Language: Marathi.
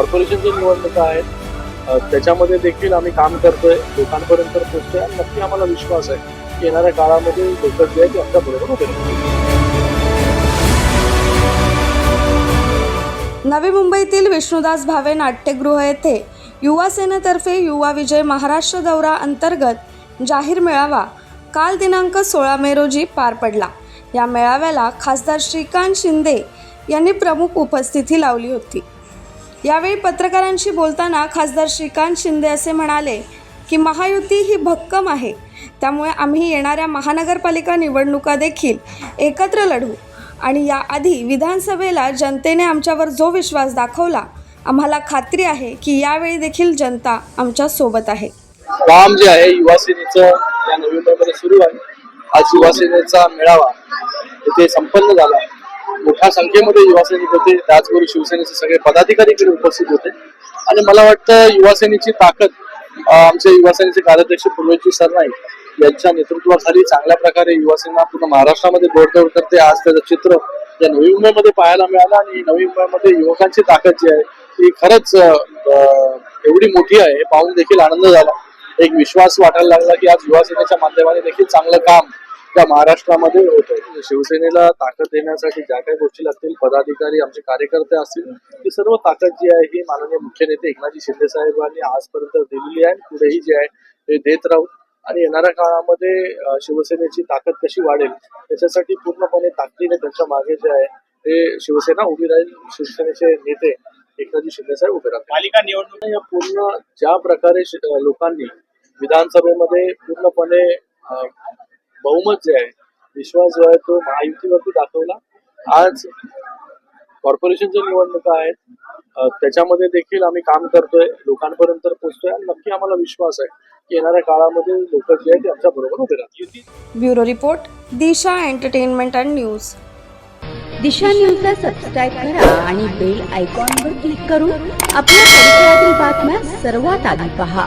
कॉर्पोरेशनच्या निवडणुका आहेत त्याच्यामध्ये देखील आम्ही काम करतोय लोकांपर्यंत पोहोचतोय आणि नक्की आम्हाला विश्वास आहे की येणाऱ्या काळामध्ये लोक जे आहे ते आमच्या बरोबर उभे नवी मुंबईतील विष्णुदास भावे नाट्यगृह येथे युवा सेनेतर्फे युवा विजय महाराष्ट्र दौरा अंतर्गत जाहीर मेळावा काल दिनांक सोळा मे रोजी पार पडला. या मेळाव्याला खासदार श्रीकांत शिंदे यांनी प्रमुख उपस्थिती लावली होती. यावेळी पत्रकारांशी बोलताना खासदार श्रीकांत शिंदे असे म्हणाले की महायुती ही भक्कम आहे. त्यामुळे आम्ही येणाऱ्या महानगरपालिका निवडणुका देखील एकत्र लढू. आणि याआधी विधानसभेला जनतेने आमच्यावर जो विश्वास दाखवला आम्हाला खात्री आहे की यावेळी देखील जनता आमच्यासोबत आहे. काम जे आहे युवासेनेचं या नवी सुरू आहे. आज युवासेनेचा मेळावा इथे संपन्न झाला. मोठ्या संख्येमध्ये युवासैनिक होते. त्याचबरोबर शिवसेनेचे सगळे पदाधिकारी इकडे उपस्थित होते. आणि मला वाटतं युवासेनेची ताकद आमच्या आमचे युवा कार्याध्यक्ष पूर्वजी सरनाईक यांच्या नेतृत्वाखाली चांगल्या प्रकारे युवासेना पूर्ण महाराष्ट्रामध्ये दौडदौड करते. आज त्याचं चित्र या नवी मुंबईमध्ये पाहायला मिळालं आणि नवी मुंबईमध्ये युवकांची ताकद जी आहे ती खरंच एवढी मोठी आहे हे पाहून देखील आनंद झाला. एक विश्वास वाटायला लागला की आज युवासेनेच्या माध्यमाने देखील चांगलं काम त्या महाराष्ट्रामध्ये होत आहे. शिवसेनेला ताकद देण्यासाठी ज्या काही गोष्टी लागतील पदाधिकारी आमचे कार्यकर्ते असतील ती सर्व ताकद जी आहे ही माननीय मुख्य नेते एकनाथजी शिंदे साहेबांनी आजपर्यंत दिलेली आहे पुढेही जे आहे ते देत राहू. आणि येणाऱ्या काळामध्ये शिवसेनेची ताकद कशी वाढेल त्याच्यासाठी पूर्णपणे ताकदीने त्यांच्या मागे जे आहे ते शिवसेना उभी राहील. शिवसेनेचे नेते एकनाथजी शिंदे साहेब उभे राहतील. पालिका निवडणूक या पूर्ण ज्या प्रकारे लोकांनी विधानसभेमध्ये पूर्णपणे बहुमत जे आहे विश्वास जो आहे तो महायुतीवरती दाखवला. आज कॉर्पोरेशनच्या निवडणुका आहेत. त्याच्यामध्ये देखील आम्ही काम करतोय लोकांपर्यंत पोहोचतोय आणि नक्की आम्हाला विश्वास आहे की येणाऱ्या काळामध्ये लोक जे आहेत ते आमच्या बरोबर उभे राहतील. Bureau report Disha entertainment and news. Disha न्यूजला सबस्क्राईब करा आणि बेल आयकॉनवर क्लिक करून आपल्या परिसरातील बातम्या सर्वात आधी पहा.